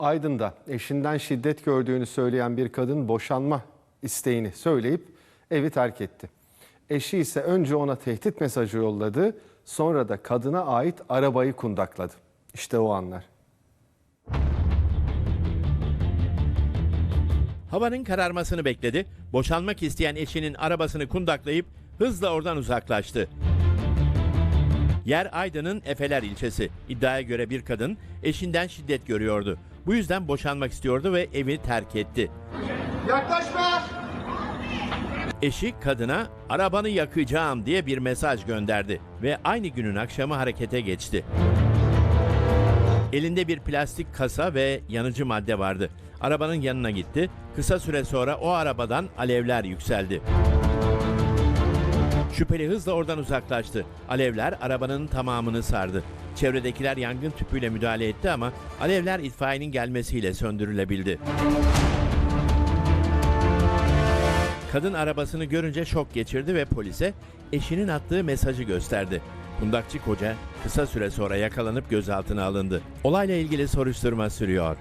Aydın'da eşinden şiddet gördüğünü söyleyen bir kadın boşanma isteğini söyleyip evi terk etti. Eşi ise önce ona tehdit mesajı yolladı, sonra da kadına ait arabayı kundakladı. İşte o anlar. Havanın kararmasını bekledi. Boşanmak isteyen eşinin arabasını kundaklayıp hızla oradan uzaklaştı. Yer Aydın'ın Efeler ilçesi. İddiaya göre bir kadın eşinden şiddet görüyordu. Bu yüzden boşanmak istiyordu ve evi terk etti. Yaklaşma! Eşi kadına arabanı yakacağım diye bir mesaj gönderdi ve aynı günün akşamı harekete geçti. Elinde bir plastik kasa ve yanıcı madde vardı. Arabanın yanına gitti. Kısa süre sonra o arabadan alevler yükseldi. Şüpheli hızla oradan uzaklaştı. Alevler arabanın tamamını sardı. Çevredekiler yangın tüpüyle müdahale etti ama alevler itfaiyenin gelmesiyle söndürülebildi. Kadın arabasını görünce şok geçirdi ve polise eşinin attığı mesajı gösterdi. Kundakçı koca kısa süre sonra yakalanıp gözaltına alındı. Olayla ilgili soruşturma sürüyor.